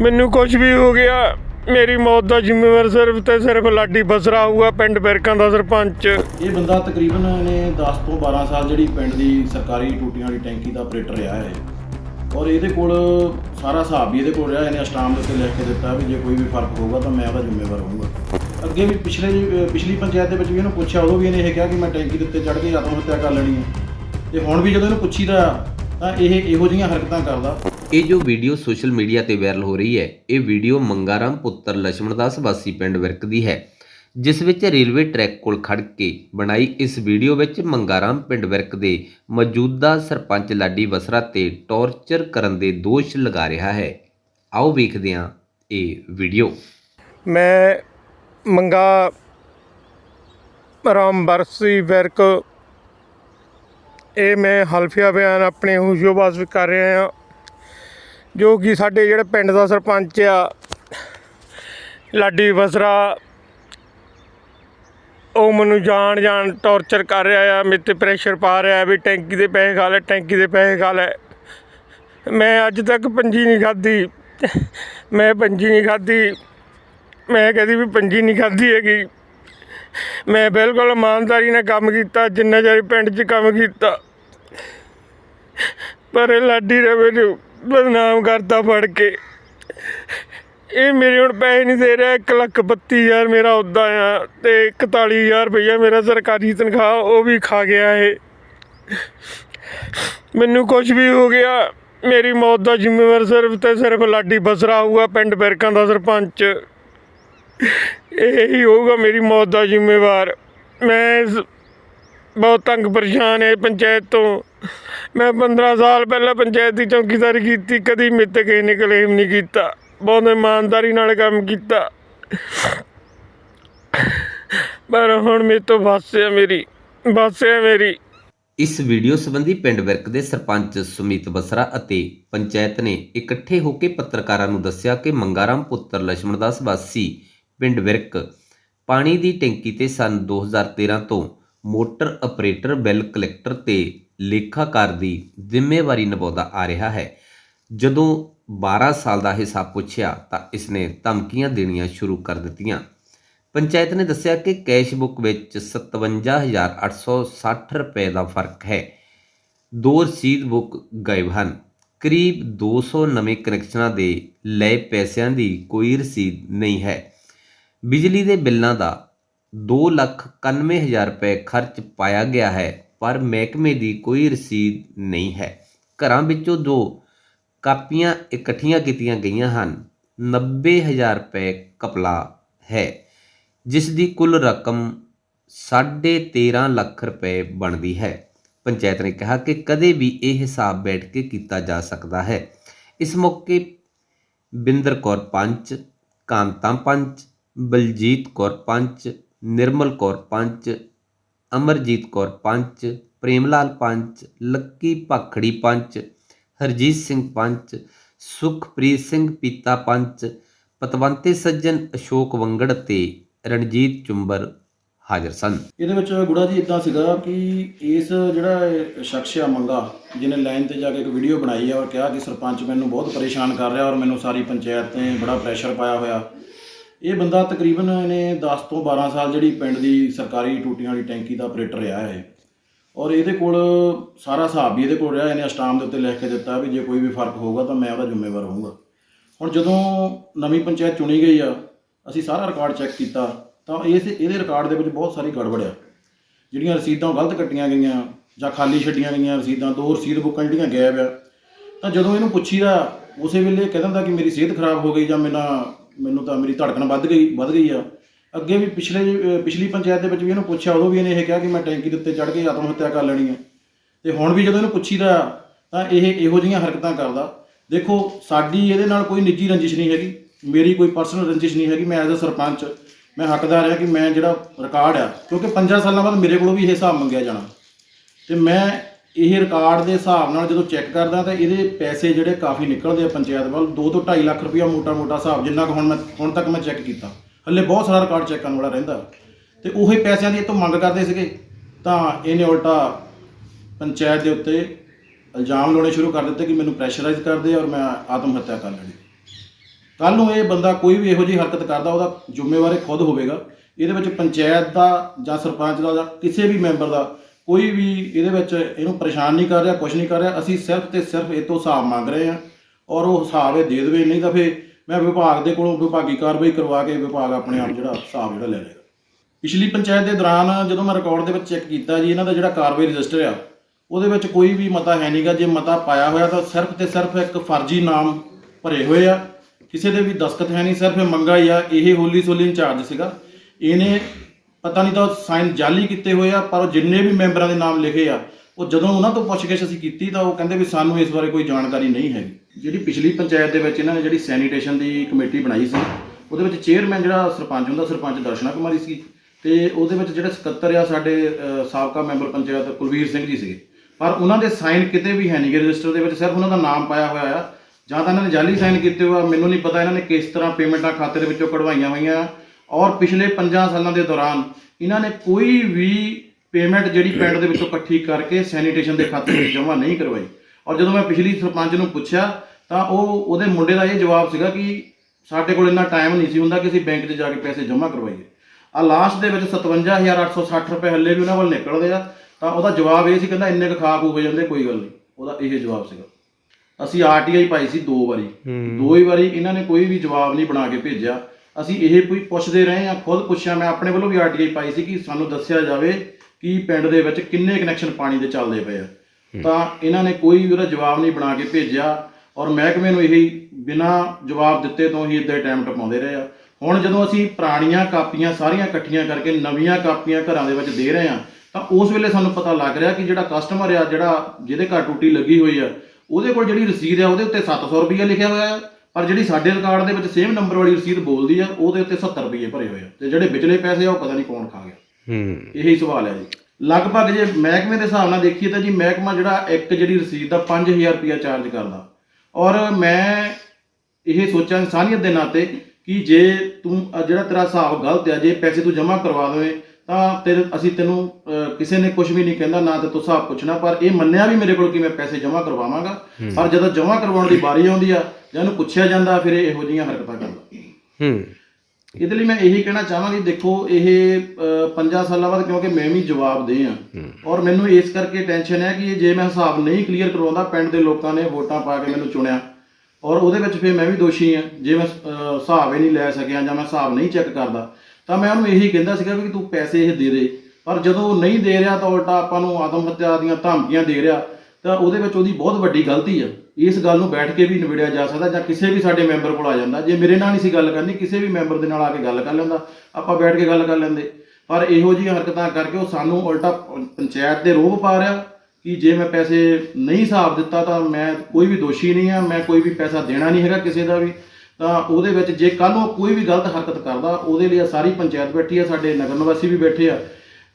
ਮੈਨੂੰ ਕੁਝ ਵੀ ਹੋ ਗਿਆ, ਮੇਰੀ ਮੌਤ ਦਾ ਜ਼ਿੰਮੇਵਾਰ ਸਿਰਫ ਤੇ ਸਿਰਫ ਲਾਡੀ ਬਸਰਾ ਹੋਊਗਾ, ਪਿੰਡ ਬਿਰਕਾਂ ਦਾ ਸਰਪੰਚ। ਇਹ ਬੰਦਾ ਤਕਰੀਬਨ ਇਹਨੇ 10 ਤੋਂ 12 ਸਾਲ ਜਿਹੜੀ ਪਿੰਡ ਦੀ ਸਰਕਾਰੀ ਟੂਟੀਆਂ ਵਾਲੀ ਟੈਂਕੀ ਦਾ ਆਪਰੇਟਰ ਰਿਹਾ ਹੈ। ਔਰ ਇਹਦੇ ਕੋਲ ਸਾਰਾ ਹਿਸਾਬ ਵੀ ਇਹਦੇ ਕੋਲ ਰਿਹਾ, ਇਹਨੇ ਅਸਟਾਮ ਦੇ ਉੱਤੇ ਲਿਖ ਕੇ ਦਿੱਤਾ ਵੀ ਜੇ ਕੋਈ ਵੀ ਫ਼ਰਕ ਹੋਊਗਾ ਤਾਂ ਮੈਂ ਉਹਦਾ ਜ਼ਿੰਮੇਵਾਰ ਹੋਊਗਾ। ਅੱਗੇ ਵੀ ਪਿਛਲੇ ਪਿਛਲੀ ਪੰਚਾਇਤ ਦੇ ਵਿੱਚ ਵੀ ਇਹਨੂੰ ਪੁੱਛਿਆ, ਉਦੋਂ ਵੀ ਇਹਨੇ ਇਹ ਕਿਹਾ ਕਿ ਮੈਂ ਟੈਂਕੀ ਦੇ ਉੱਤੇ ਚੜ੍ਹ ਕੇ ਆਤਮ ਹੱਤਿਆ ਕਰ ਲੈਣੀ ਹੈ। ਤੇ ਹੁਣ ਵੀ ਜਦੋਂ ਇਹਨੂੰ ਪੁੱਛੀਦਾ, ਤਾਂ ਇਹ ਇਹੋ ਜਿਹੀਆਂ ਹਰਕਤਾਂ ਕਰਦਾ। ਇਹ ਜੋ ਵੀਡੀਓ ਸੋਸ਼ਲ ਮੀਡੀਆ ਤੇ ਵਾਇਰਲ ਹੋ ਰਹੀ ਹੈ, ਇਹ ਵੀਡੀਓ ਮੰਗਾਰਾਮ ਪੁੱਤਰ ਲక్ష్మణ ਦਾਸ ਵਾਸੀ ਪਿੰਡ ਵਿਰਕ ਦੀ ਹੈ, ਜਿਸ ਵਿੱਚ ਰੇਲਵੇ ਟਰੈਕ ਕੋਲ ਖੜ ਕੇ ਬਣਾਈ ਇਸ ਵੀਡੀਓ ਵਿੱਚ ਮੰਗਾਰਾਮ ਪਿੰਡ ਵਿਰਕ ਦੇ ਮੌਜੂਦਾ ਸਰਪੰਚ ਲਾਡੀ ਵਸਰਾ ਤੇ ਟੌਰਚਰ ਕਰਨ ਦੇ ਦੋਸ਼ ਲਗਾ ਰਿਹਾ ਹੈ। ਆਓ ਵੇਖਦੇ ਹਾਂ ਇਹ ਵੀਡੀਓ। ਮੈਂ ਮੰਗਾ ਰਾਮ ਬਰਸੀ ਵਿਰਕ, ਇਹ ਮੈਂ ਹਲਫਿਆ ਬਿਆਨ ਆਪਣੇ ਹੁਸ਼ੋਬਾਜ਼ ਕਰ ਰਿਹਾ ਹਾਂ। ਜੋ ਕਿ ਸਾਡੇ ਜਿਹੜੇ ਪਿੰਡ ਦਾ ਸਰਪੰਚ ਆ, ਲਾਡੀ ਬਸਰਾ, ਉਹ ਮੈਨੂੰ ਜਾਣ ਜਾਣ ਟੌਰਚਰ ਕਰ ਰਿਹਾ ਆ, ਮੇਰੇ ਤੇ ਪ੍ਰੈਸ਼ਰ ਪਾ ਰਿਹਾ ਵੀ ਟੈਂਕੀ ਦੇ ਪੈਸੇ ਖਾ ਲੈ, ਟੈਂਕੀ ਦੇ ਪੈਸੇ ਖਾ ਲੈ। ਮੈਂ ਅੱਜ ਤੱਕ ਪੰਜੀ ਨਹੀਂ ਖਾਧੀ। ਮੈਂ ਪੰਜੀ ਨਹੀਂ ਖਾਧੀ। ਮੈਂ ਕਦੀ ਵੀ ਪੰਜੀ ਨਹੀਂ ਖਾਧੀ ਹੈਗੀ। ਮੈਂ ਬਿਲਕੁਲ ਇਮਾਨਦਾਰੀ ਨਾਲ ਕੰਮ ਕੀਤਾ, ਜਿੰਨਾ ਚਿਰ ਪਿੰਡ 'ਚ ਕੰਮ ਕੀਤਾ। ਪਰ ਇਹ ਲਾਡੀ ਨੇ ਮੈਨੂੰ ਬਦਨਾਮ ਕਰਤਾ ਫੜ ਕੇ। ਇਹ ਮੇਰੇ ਹੁਣ ਪੈਸੇ ਨਹੀਂ ਦੇ ਰਿਹਾ 1 ਲੱਖ ਬੱਤੀ ਹਜ਼ਾਰ ਮੇਰਾ ਉੱਦਾ ਆ ਤੇ 41000 ਰੁਪਈਆ ਮੇਰਾ ਸਰਕਾਰੀ ਤਨਖਾਹ, ਉਹ ਵੀ ਖਾ ਗਿਆ ਇਹ। ਮੈਨੂੰ ਕੁਝ ਵੀ ਹੋ ਗਿਆ, ਮੇਰੀ ਮੌਤ ਦਾ ਜ਼ਿੰਮੇਵਾਰ ਸਿਰਫ ਤੇ ਸਿਰਫ ਲਾਡੀ ਬਸਰਾ ਹੋਊਗਾ, ਪਿੰਡ ਬਿਰਕਾਂ ਦਾ ਸਰਪੰਚ। ਇਹ ਹੀ ਹੋਊਗਾ ਮੇਰੀ ਮੌਤ ਦਾ ਜ਼ਿੰਮੇਵਾਰ। ਮੈਂ ਬਹੁਤ ਤੰਗ ਪਰੇਸ਼ਾਨ ਹੈ ਪੰਚਾਇਤ ਤੋਂ। ਮੈਂ 15 ਸਾਲ ਪਹਿਲਾਂ ਪੰਚਾਇਤ ਦੀ ਚੌਕੀਦਾਰੀ ਕੀਤੀ, ਕਦੀ ਮਿੱਤੇ ਕਿਸੇ ਨੇ ਕਲੇਮ ਨਹੀਂ ਕੀਤਾ, ਬਹੁਤ ਇਮਾਨਦਾਰੀ ਨਾਲ ਕੰਮ ਕੀਤਾ। ਪਰ ਹੁਣ ਮੇਰੇ ਤੋਂ ਵਾਸਿਆ ਮੇਰੀ ਵਾਸਿਆ ਮੇਰੀ। ਇਸ ਵੀਡੀਓ ਸੰਬੰਧੀ ਪਿੰਡ ਵਿਰਕ ਦੇ ਸਰਪੰਚ ਸੁਮੀਤ ਬਸਰਾ ਅਤੇ ਪੰਚਾਇਤ ਨੇ ਇਕੱਠੇ ਹੋ ਕੇ ਪੱਤਰਕਾਰਾਂ ਨੂੰ ਦੱਸਿਆ ਕਿ ਮੰਗਾਰਾਮ ਪੁੱਤਰ ਲక్ష్మణ ਦਾਸ ਵਾਸੀ ਪਿੰਡ ਵਿਰਕ ਪਾਣੀ ਦੀ ਟੈਂਕੀ ਤੇ ਸਨ 2013 ਤੋਂ ਮੋਟਰ ਆਪਰੇਟਰ, ਬਿੱਲ ਕਲੈਕਟਰ ਤੇ ਲੇਖਾਕਾਰ ਦੀ ਜ਼ਿੰਮੇਵਾਰੀ ਨਿਭਾਉਂਦਾ ਆ ਰਿਹਾ ਹੈ। ਜਦੋਂ 12 ਸਾਲ ਦਾ ਹਿਸਾਬ ਪੁੱਛਿਆ ਤਾਂ ਇਸਨੇ ਧਮਕੀਆਂ ਦੇਣੀਆਂ ਸ਼ੁਰੂ ਕਰ ਦਿੱਤੀਆਂ। ਪੰਚਾਇਤ ਨੇ ਦੱਸਿਆ ਕਿ ਕੈਸ਼ ਬੁੱਕ ਵਿੱਚ 57860 ਰੁਪਏ ਦਾ ਫ਼ਰਕ ਹੈ। ਦੋ ਰਸੀਦ ਬੁੱਕ ਗਾਇਬ ਹਨ। ਕਰੀਬ 200 ਨਵੇਂ ਕਨੈਕਸ਼ਨਾਂ ਦੇ ਲਏ ਪੈਸਿਆਂ ਦੀ ਕੋਈ ਰਸੀਦ ਨਹੀਂ ਹੈ। ਬਿਜਲੀ ਦੇ ਬਿੱਲਾਂ ਦਾ 291000 ਰੁਪਏ ਖਰਚ ਪਾਇਆ ਗਿਆ ਹੈ। ਪਰ ਮਹਿਕਮੇ ਦੀ ਕੋਈ ਰਸੀਦ ਨਹੀਂ ਹੈ। ਘਰਾਂ ਵਿੱਚੋਂ ਜੋ ਕਾਪੀਆਂ ਇਕੱਠੀਆਂ ਕੀਤੀਆਂ ਗਈਆਂ ਹਨ। 90000 ਰੁਪਏ ਕਪਲਾ ਹੈ, ਜਿਸ ਦੀ ਕੁੱਲ ਰਕਮ 13.5 ਲੱਖ ਰੁਪਏ ਬਣਦੀ ਹੈ। ਪੰਚਾਇਤ ਨੇ ਕਿਹਾ ਕਿ ਕਦੇ ਵੀ ਇਹ ਹਿਸਾਬ ਬੈਠ ਕੇ ਕੀਤਾ ਜਾ ਸਕਦਾ ਹੈ। ਇਸ ਮੌਕੇ ਬਿੰਦਰ ਕੌਰ ਪੰਚ, ਕਾਂਤਾ ਪੰਚ, ਬਲਜੀਤ ਕੌਰ ਪੰਚ, ਨਿਰਮਲ ਕੌਰ ਪੰਚ ਅਮਰਜੀਤ ਕੌਰ ਪੰਚ ਪ੍ਰੇਮ ਲਾਲ ਪੰਚ, ਲੱਕੀ ਭਾਖੜੀ ਪੰਚ, ਹਰਜੀਤ ਸਿੰਘ ਪੰਚ, ਸੁਖਪ੍ਰੀਤ ਸਿੰਘ ਪੀਤਾ ਪੰਚ, ਪਤਵੰਤੇ ਸੱਜਣ ਅਸ਼ੋਕ ਵੰਗੜ ਤੇ ਰਣਜੀਤ ਚੁੰਬਰ ਹਾਜ਼ਰ ਸਨ। ਇਹਦੇ ਵਿੱਚ ਗੁੜਾ ਜੀ ਇਦਾਂ ਸੀਗਾ ਕਿ ਇਸ ਜਿਹੜਾ ਸ਼ਖਸ ਆ ਮੰਗਾ ਜਿਹਨੇ ਲਾਈਨ ਤੇ ਜਾ ਕੇ ਇੱਕ ਵੀਡੀਓ ਬਣਾਈ ਆ ਔਰ ਕਿਹਾ ਕਿ ਸਰਪੰਚ ਮੈਨੂੰ ਬਹੁਤ ਪਰੇਸ਼ਾਨ ਕਰ ਰਿਹਾ ਔਰ ਮੈਨੂੰ ਸਾਰੀ ਪੰਚਾਇਤ ਨੇ ਬੜਾ ਪ੍ਰੈਸ਼ਰ ਪਾਇਆ ਹੋਇਆ। ਇਹ ਬੰਦਾ ਤਕਰੀਬਨ ਇਹਨੇ 10 ਤੋਂ 12 ਸਾਲ ਜਿਹੜੀ ਪਿੰਡ ਦੀ ਸਰਕਾਰੀ ਟੂਟੀਆਂ ਵਾਲੀ ਟੈਂਕੀ ਦਾ ਆਪਰੇਟਰ ਰਿਹਾ ਹੈ ਔਰ ਇਹਦੇ ਕੋਲ ਸਾਰਾ ਹਿਸਾਬ ਵੀ ਇਹਦੇ ਕੋਲ ਰਿਹਾ, ਇਹਨੇ ਅਸਟਾਮ ਦੇ ਉੱਤੇ ਲਿਖ ਕੇ ਦਿੱਤਾ ਵੀ ਜੇ ਕੋਈ ਵੀ ਫ਼ਰਕ ਹੋਊਗਾ ਤਾਂ ਮੈਂ ਉਹਦਾ ਜ਼ਿੰਮੇਵਾਰ ਹੋਊਗਾ। ਹੁਣ ਜਦੋਂ ਨਵੀਂ ਪੰਚਾਇਤ ਚੁਣੀ ਗਈ ਆ, ਅਸੀਂ ਸਾਰਾ ਰਿਕਾਰਡ ਚੈੱਕ ਕੀਤਾ, ਤਾਂ ਇਸ ਇਹਦੇ ਰਿਕਾਰਡ ਦੇ ਵਿੱਚ ਬਹੁਤ ਸਾਰੀ ਗੜਬੜ ਆ। ਜਿਹੜੀਆਂ ਰਸੀਦਾਂ ਗਲਤ ਕੱਟੀਆਂ ਗਈਆਂ, ਜਾਂ ਖਾਲੀ ਛੱਡੀਆਂ ਗਈਆਂ ਰਸੀਦਾਂ, ਦੋ ਰਸੀਦ ਬੁੱਕਾਂ ਜਿਹੜੀਆਂ ਗਾਇਬ ਆ। ਤਾਂ ਜਦੋਂ ਇਹਨੂੰ ਪੁੱਛੀਦਾ, ਉਸੇ ਵੇਲੇ ਕਹਿ ਦਿੰਦਾ ਕਿ ਮੇਰੀ ਸਿਹਤ ਖਰਾਬ ਹੋ ਗਈ ਜਾਂ ਮੇਰਾ ਮੈਨੂੰ ਤਾਂ ਮੇਰੀ ਧੜਕਣ ਵੱਧ ਗਈ ਵੱਧ ਗਈ ਆ। ਅੱਗੇ ਵੀ ਪਿਛਲੇ ਅਹ ਪਿਛਲੀ ਪੰਚਾਇਤ ਦੇ ਵਿੱਚ ਵੀ ਇਹਨੂੰ ਪੁੱਛਿਆ, ਉਦੋਂ ਵੀ ਇਹਨੇ ਇਹ ਕਿਹਾ ਕਿ ਮੈਂ ਟੈਂਕੀ ਦੇ ਉੱਤੇ ਚੜ੍ਹ ਕੇ ਆਤਮ ਹੱਤਿਆ ਕਰ ਲੈਣੀ ਹੈ ਤੇ ਹੁਣ ਵੀ ਜਦੋਂ ਇਹਨੂੰ ਪੁੱਛੀਦਾ ਤਾਂ ਇਹ ਇਹੋ ਜਿਹੀਆਂ ਹਰਕਤਾਂ ਕਰਦਾ। ਦੇਖੋ, ਸਾਡੀ ਇਹਦੇ ਨਾਲ ਕੋਈ ਨਿੱਜੀ ਰੰਜਿਸ਼ ਨਹੀਂ ਹੈਗੀ। ਮੇਰੀ ਕੋਈ ਪਰਸਨਲ ਰੰਜਿਸ਼ ਨਹੀਂ ਹੈਗੀ, ਮੈਂ ਐਜ਼ ਅ ਸਰਪੰਚ, ਮੈਂ ਹੱਕਦਾਰ ਹਾਂ ਕਿ ਮੈਂ ਜਿਹੜਾ ਰਿਕਾਰਡ ਆ, ਕਿਉਂਕਿ 5 ਸਾਲਾਂ ਬਾਅਦ ਮੇਰੇ ਕੋਲੋਂ ਵੀ ਇਹ ਹਿਸਾਬ ਮੰਗਿਆ ਜਾਣਾ। ਤੇ ਮੈਂ ਇਹ ਰਿਕਾਰਡ ਦੇ ਹਿਸਾਬ ਨਾਲ ਜਦੋਂ ਚੈੱਕ ਕਰਦਾ ਤਾਂ ਇਹਦੇ ਪੈਸੇ ਜਿਹੜੇ ਕਾਫੀ ਨਿਕਲਦੇ ਆ ਪੰਚਾਇਤ ਵੱਲ। 2 ਤੋਂ 2.5 ਲੱਖ ਰੁਪਇਆ ਮੋਟਾ-ਮੋਟਾ ਹਿਸਾਬ ਜਿੰਨਾ ਕੁ ਹੁਣ ਮੈਂ ਹੁਣ ਤੱਕ ਮੈਂ ਚੈੱਕ ਕੀਤਾ। ਹੱਲੇ ਬਹੁਤ ਸਾਰਾ ਰਿਕਾਰਡ ਚੈੱਕ ਕਰਨ ਵਾਲਾ ਰਹਿੰਦਾ। ਤੇ ਉਹੀ ਪੈਸਿਆਂ ਦੀ ਇਹ ਤੋਂ ਮੰਗ ਕਰਦੇ ਸੀਗੇ। ਤਾਂ ਇਹਨੇ ਉਲਟਾ ਪੰਚਾਇਤ ਦੇ ਉੱਤੇ ਇਲਜ਼ਾਮ ਲਾਉਣੇ ਸ਼ੁਰੂ ਕਰ ਦਿੱਤੇ ਕਿ ਮੈਨੂੰ ਪ੍ਰੈਸ਼ਰਾਈਜ਼ ਕਰਦੇ ਔਰ ਮੈਂ ਆਤਮ ਹੱਤਿਆ ਕਰ ਲੈਣੀ। ਕੱਲ ਨੂੰ ਇਹ ਬੰਦਾ ਕੋਈ ਵੀ ਇਹੋ ਜਿਹੀ ਹਰਕਤ ਕਰਦਾ, ਉਹਦਾ ਜ਼ਿੰਮੇਵਾਰ ਖੁਦ ਹੋਵੇਗਾ। ਇਹਦੇ ਵਿੱਚ ਪੰਚਾਇਤ ਦਾ ਜਾਂ ਸਰਪੰਚ ਦਾ ਜਾਂ ਕਿਸੇ ਵੀ ਮੈਂਬਰ ਦਾ ਕੋਈ ਵੀ ਇਹਦੇ ਵਿੱਚ ਇਹਨੂੰ ਪਰੇਸ਼ਾਨ ਨਹੀਂ ਕਰ ਰਿਹਾ ਕੁਝ ਨਹੀਂ ਕਰ ਰਿਹਾ, ਅਸੀਂ ਸਿਰਫ ਤੇ ਸਿਰਫ ਇਹ ਤੋਂ ਹਿਸਾਬ ਮੰਗ ਰਹੇ ਹਾਂ ਔਰ ਉਹ ਹਿਸਾਬ ਇਹ ਦੇ ਦੇਵੇ, ਨਹੀਂ ਤਾਂ ਫਿਰ ਮੈਂ ਵਿਭਾਗ ਦੇ ਕੋਲੋਂ ਵਿਭਾਗੀ ਕਾਰਵਾਈ ਕਰਵਾ ਕੇ ਵਿਭਾਗ ਆਪਣੇ ਆਪ ਜਿਹੜਾ ਹਿਸਾਬ ਜਿਹੜਾ ਲੈ ਲਏਗਾ। ਪਿਛਲੀ ਪੰਚਾਇਤ ਦੇ ਦੌਰਾਨ ਜਦੋਂ ਮੈਂ ਰਿਕਾਰਡ ਦੇ ਵਿੱਚ ਚੈੱਕ ਕੀਤਾ ਜੀ, ਇਹਨਾਂ ਦਾ ਜਿਹੜਾ ਕਾਰਵਾਈ ਰਜਿਸਟਰ ਆ, ਉਹਦੇ ਵਿੱਚ ਕੋਈ ਵੀ ਮਤਾ ਹੈ ਨਹੀਂਗਾ ਜੇ ਮਤਾ ਪਾਇਆ ਹੋਇਆ ਤਾਂ ਸਿਰਫ ਤੇ ਸਿਰਫ ਇੱਕ ਫਰਜ਼ੀ ਨਾਮ ਭਰੇ ਹੋਏ ਆ, ਕਿਸੇ ਦੇ ਵੀ ਦਸਤਖਤ ਹੈ ਨਹੀਂ, ਸਿਰਫ ਇਹ ਮੰਗਾ ਹੀ ਆ, ਇਹ ਹੋਲੀ ਸੋਲੀ ਇੰਚਾਰਜ ਸੀਗਾ, ਇਹਨੇ ਪਤਾ ਨਹੀਂ ਤਾਂ ਸਾਈਨ ਜਾਲੀ ਕੀਤੇ ਹੋਏ ਆ, ਪਰ ਉਹ ਜਿੰਨੇ ਵੀ ਮੈਂਬਰਾਂ ਦੇ ਨਾਮ ਲਿਖੇ ਆ, ਉਹ ਜਦੋਂ ਉਹਨਾਂ ਤੋਂ ਪੁੱਛਗਿੱਛ ਅਸੀਂ ਕੀਤੀ ਤਾਂ ਉਹ ਕਹਿੰਦੇ ਵੀ ਸਾਨੂੰ ਇਸ ਬਾਰੇ ਕੋਈ ਜਾਣਕਾਰੀ ਨਹੀਂ ਹੈਗੀ। ਜਿਹੜੀ ਪਿਛਲੀ ਪੰਚਾਇਤ ਦੇ ਵਿੱਚ ਇਹਨਾਂ ਨੇ ਜਿਹੜੀ ਸੈਨੀਟੇਸ਼ਨ ਦੀ ਕਮੇਟੀ ਬਣਾਈ ਸੀ, ਉਹਦੇ ਵਿੱਚ ਚੇਅਰਮੈਨ ਜਿਹੜਾ ਸਰਪੰਚ ਹੁੰਦਾ, ਸਰਪੰਚ ਦਰਸ਼ਨਾ ਕੁਮਾਰੀ ਸੀ, ਤੇ ਉਹਦੇ ਵਿੱਚ ਜਿਹੜੇ ਸਕੱਤਰ ਆ ਸਾਡੇ ਸਾਬਕਾ ਮੈਂਬਰ ਪੰਚਾਇਤ ਕੁਲਵੀਰ ਸਿੰਘ ਜੀ ਸੀਗੇ। ਪਰ ਉਹਨਾਂ ਦੇ ਸਾਈਨ ਕਿਤੇ ਵੀ ਹੈ ਨਹੀਂਗੇ ਰਜਿਸਟਰ ਦੇ ਵਿੱਚ, ਸਿਰਫ ਉਹਨਾਂ ਦਾ ਨਾਮ ਪਾਇਆ ਹੋਇਆ ਆ। ਜਾਂ ਤਾਂ ਇਹਨਾਂ ਨੇ ਜਾਲੀ ਸਾਈਨ ਕੀਤੇ ਹੋਆ ਮੈਨੂੰ ਨਹੀਂ ਪਤਾ ਇਹਨਾਂ ਨੇ ਕਿਸ ਤਰ੍ਹਾਂ ਪੇਮੈਂਟਾਂ ਖਾਤੇ ਦੇ ਵਿੱਚੋਂ ਕਢਵਾਈਆਂ ਹੋਈਆਂ ਔਰ ਪਿਛਲੇ 5 ਸਾਲਾਂ ਦੇ ਦੌਰਾਨ ਇਹਨਾਂ ਨੇ ਕੋਈ ਵੀ ਪੇਮੈਂਟ ਜਿਹੜੀ ਪਿੰਡ ਦੇ ਵਿੱਚੋਂ ਇਕੱਠੀ ਕਰਕੇ ਸੈਨੀਟੇਸ਼ਨ ਦੇ ਖਾਤੇ ਵਿੱਚ ਜਮ੍ਹਾਂ ਨਹੀਂ ਕਰਵਾਈ। ਔਰ ਜਦੋਂ ਮੈਂ ਪਿਛਲੀ ਸਰਪੰਚ ਨੂੰ ਪੁੱਛਿਆ ਤਾਂ ਉਹ ਉਹਦੇ ਮੁੰਡੇ ਦਾ ਇਹ ਜਵਾਬ ਸੀਗਾ ਕਿ ਸਾਡੇ ਕੋਲ ਇੰਨਾ ਟਾਈਮ ਨਹੀਂ ਸੀ ਹੁੰਦਾ ਕਿ ਅਸੀਂ ਬੈਂਕ 'ਚ ਜਾ ਕੇ ਪੈਸੇ ਜਮ੍ਹਾਂ ਕਰਵਾਈਏ। ਆ ਲਾਸਟ ਦੇ ਵਿੱਚ 57860 ਰੁਪਏ ਹੱਲੇ ਵੀ ਉਹਨਾਂ ਵੱਲ ਨਿਕਲਦੇ ਆ ਤਾਂ ਉਹਦਾ ਜਵਾਬ ਇਹ ਸੀ ਕਹਿੰਦਾ ਇੰਨੇ ਕੁ ਖਾ ਖੂ ਹੋ ਜਾਂਦੇ ਕੋਈ ਗੱਲ ਨਹੀਂ। ਉਹਦਾ ਇਹ ਜਵਾਬ ਸੀਗਾ। ਅਸੀਂ ਆਰਟੀਆਈ ਪਾਈ ਸੀ ਦੋ ਵਾਰੀ। ਦੋ ਹੀ ਵਾਰੀ ਇਹਨਾਂ ਨੇ ਕੋਈ ਵੀ ਜਵਾਬ ਨਹੀਂ ਬਣਾ ਕੇ ਭੇਜਿਆ। ਅਸੀਂ ਇਹ ਕੋਈ ਪੁੱਛਦੇ ਰਹੇ ਆ ਖੁਦ ਪੁੱਛਿਆ ਮੈਂ ਆਪਣੇ ਵੱਲੋਂ ਵੀ ਆਰਟੀਆਈ ਪਾਈ ਸੀ ਕਿ ਸਾਨੂੰ ਦੱਸਿਆ ਜਾਵੇ ਕਿ ਪਿੰਡ ਦੇ ਵਿੱਚ ਕਿੰਨੇ ਕਨੈਕਸ਼ਨ ਪਾਣੀ ਦੇ ਚੱਲਦੇ ਪਏ ਆ। ਤਾਂ ਇਹਨਾਂ ਨੇ ਕੋਈ ਉਹਦਾ ਜਵਾਬ ਨਹੀਂ ਬਣਾ ਕੇ ਭੇਜਿਆ ਔਰ ਮਹਿਕਮੇ ਨੂੰ ਇਹੀ ਬਿਨਾ ਜਵਾਬ ਦਿੱਤੇ ਤੋਂ ਹੀ ਇਦਾਂ ਟਾਈਮ ਟਪਾਉਂਦੇ ਰਹੇ ਆ। ਹੁਣ ਜਦੋਂ ਅਸੀਂ ਪੁਰਾਣੀਆਂ ਕਾਪੀਆਂ ਸਾਰੀਆਂ ਇਕੱਠੀਆਂ ਕਰਕੇ ਨਵੀਆਂ ਕਾਪੀਆਂ ਘਰਾਂ ਦੇ ਵਿੱਚ ਦੇ ਰਹੇ ਆ ਤਾਂ ਉਸ ਵੇਲੇ ਸਾਨੂੰ ਪਤਾ ਲੱਗ ਰਿਹਾ ਕਿ ਜਿਹੜਾ ਕਸਟਮਰ ਆ ਜਿਹੜਾ ਜਿਹਦੇ ਘਰ ਟੂਟੀ ਲੱਗੀ ਹੋਈ ਆ ਉਹਦੇ ਕੋਲ ਜਿਹੜੀ ਰਸੀਦ ਆ ਉਹਦੇ ਉੱਤੇ 700 ਰੁਪਏ ਲਿਖਿਆ ਹੋਇਆ ਆ। ਪਰ ਜਿਹੜੀ ਸਾਡੇ ਰਿਕਾਰਡ ਦੇ ਵਿੱਚ ਸੇਮ ਨੰਬਰ ਵਾਲੀ ਰਸੀਦ ਬੋਲਦੀ ਆ ਉਹਦੇ ਉੱਤੇ 70 ਰੁਪਏ ਭਰੇ ਹੋਏ ਆ। ਤੇ ਜਿਹੜੇ ਵਿਚਲੇ ਪੈਸੇ ਆ ਉਹ ਪਤਾ ਨਹੀਂ ਕੌਣ ਖਾ ਗਿਆ। ਹੂੰ। ਇਹੀ ਸਵਾਲ ਹੈ ਜੀ। ਲਗਭਗ ਜੇ ਮਹਿਕਮੇ ਦੇ ਹਿਸਾਬ ਨਾਲ ਦੇਖੀਏ ਤਾਂ ਜੀ ਮਹਿਕਮਾ ਜਿਹੜਾ ਇੱਕ ਜਿਹੜੀ ਰਸੀਦ ਦਾ 5000 ਰੁਪਇਆ ਚਾਰਜ ਕਰਦਾ। ਔਰ ਮੈਂ ਇਹ ਸੋਚਾਂ ਇਨਸਾਨੀਅਤ ਦੇ ਨਾਤੇ ਕਿ ਜੇ ਤੂੰ ਜਿਹੜਾ ਤੇਰਾ ਹਿਸਾਬ ਗਲਤ ਆ ਜੇ ਪੈਸੇ ਤੂੰ ਜਮ੍ਹਾਂ ਕਰਵਾ ਦੇਵੇਂ ਤਾਂ ਤੇਰੇ ਅਸੀਂ ਤੈਨੂੰ ਕਿਸੇ ਨੇ ਕੁਝ ਵੀ ਨਹੀਂ ਕਹਿੰਦਾ ਨਾ ਤੇ ਤੂੰ ਹਿਸਾਬ ਪੁੱਛਣਾ ਪਰ ਇਹ ਮੰਨਿਆ ਵੀ ਮੇਰੇ ਕੋਲ ਕਿ ਮੈਂ ਪੈਸੇ ਜਮ੍ਹਾਂ ਕਰਵਾਵਾਂਗਾ। ਪਰ ਜਦੋਂ ਜਮ੍ਹਾਂ ਕਰਵਾਉਣ ਦੀ ਵਾਰੀ ਆਉਂਦੀ ਆ ਜਾਂ ਇਹਨੂੰ ਪੁੱਛਿਆ ਜਾਂਦਾ ਫਿਰ ਇਹ ਇਹੋ ਜਿਹੀਆਂ ਹਰਕਤਾਂ ਕਰਦਾ। ਹੂੰ। ਇਹਦੇ ਲਈ ਮੈਂ ਇਹੀ ਕਹਿਣਾ ਚਾਹਾਂਗੀ ਦੇਖੋ ਇਹ 5 ਸਾਲਾਂ ਬਾਅਦ ਕਿਉਂਕਿ ਮੈਂ ਵੀ ਜਵਾਬ ਦੇ ਆ। ਔਰ ਮੈਨੂੰ ਇਸ ਕਰਕੇ ਟੈਨਸ਼ਨ ਹੈ ਕਿ ਜੇ ਮੈਂ ਹਿਸਾਬ ਨਹੀਂ ਕਲੀਅਰ ਕਰਵਾਉਂਦਾ ਪਿੰਡ ਦੇ ਲੋਕਾਂ ਨੇ ਵੋਟਾਂ ਪਾ ਕੇ ਮੈਨੂੰ ਚੁਣਿਆ। ਔਰ ਉਹਦੇ ਵਿੱਚ ਫਿਰ ਮੈਂ ਵੀ ਦੋਸ਼ੀ ਆ। ਜੇ ਮੈਂ ਹਿਸਾਬ ਹੀ ਨਹੀਂ ਲੈ ਸਕਿਆ ਜਾਂ ਮੈਂ ਹਿਸਾਬ ਨਹੀਂ ਚੈੱਕ ਕਰਦਾ ਤਾਂ ਮੈਂ ਉਹਨੂੰ ਇਹੀ ਕਹਿੰਦਾ ਸੀਗਾ ਵੀ ਤੂੰ ਪੈਸੇ ਇਹ ਦੇ ਦੇ। ਪਰ ਜਦੋਂ ਉਹ ਨਹੀਂ ਦੇ ਰਿਹਾ ਤਾਂ ਉਲਟਾ ਆਪਾਂ ਨੂੰ ਆਤਮ ਹੱਤਿਆ ਦੀਆਂ ਧਮਕੀਆਂ ਦੇ ਰਿਹਾ, ਤਾਂ ਉਹਦੇ ਵਿੱਚ ਉਹਦੀ ਬਹੁਤ ਵੱਡੀ ਗਲਤੀ ਆ। ਇਸ ਗੱਲ ਨੂੰ ਬੈਠ ਕੇ ਵੀ ਨਿਬੜਿਆ ਜਾ ਸਕਦਾ ਜਾਂ ਕਿਸੇ ਵੀ ਸਾਡੇ ਮੈਂਬਰ ਕੋਲ ਆ ਜਾਂਦਾ। ਜੇ ਮੇਰੇ ਨਾਲ ਨਹੀਂ ਸੀ ਗੱਲ ਕਰਨੀ, ਕਿਸੇ ਵੀ ਮੈਂਬਰ ਦੇ ਨਾਲ ਆ ਕੇ ਗੱਲ ਕਰ ਲੈਂਦਾ। ਆਪਾਂ ਬੈਠ ਕੇ ਗੱਲ ਕਰ ਲੈਂਦੇ। ਪਰ ਇਹੋ ਜਿਹੀਆਂ ਹਰਕਤਾਂ ਕਰਕੇ ਉਹ ਸਾਨੂੰ ਉਲਟਾ ਪੰਚਾਇਤ ਦੇ ਰੋਹ ਪਾ ਰਿਹਾ ਕਿ ਜੇ ਮੈਂ ਪੈਸੇ ਨਹੀਂ ਹਿਸਾਬ ਦਿੱਤਾ ਤਾਂ ਮੈਂ ਕੋਈ ਵੀ ਦੋਸ਼ੀ ਨਹੀਂ ਆ, ਮੈਂ ਕੋਈ ਵੀ ਪੈਸਾ ਦੇਣਾ ਨਹੀਂ ਹੈਗਾ ਕਿਸੇ ਦਾ ਵੀ। ਤਾਂ ਉਹਦੇ ਵਿੱਚ ਜੇ ਕੱਲ ਨੂੰ ਕੋਈ ਵੀ ਗਲਤ ਹਰਕਤ ਕਰਦਾ, ਉਹਦੇ ਲਈ ਸਾਰੀ ਪੰਚਾਇਤ ਬੈਠੀ ਆ, ਸਾਡੇ ਨਗਰ ਨਿਵਾਸੀ ਵੀ ਬੈਠੇ ਆ,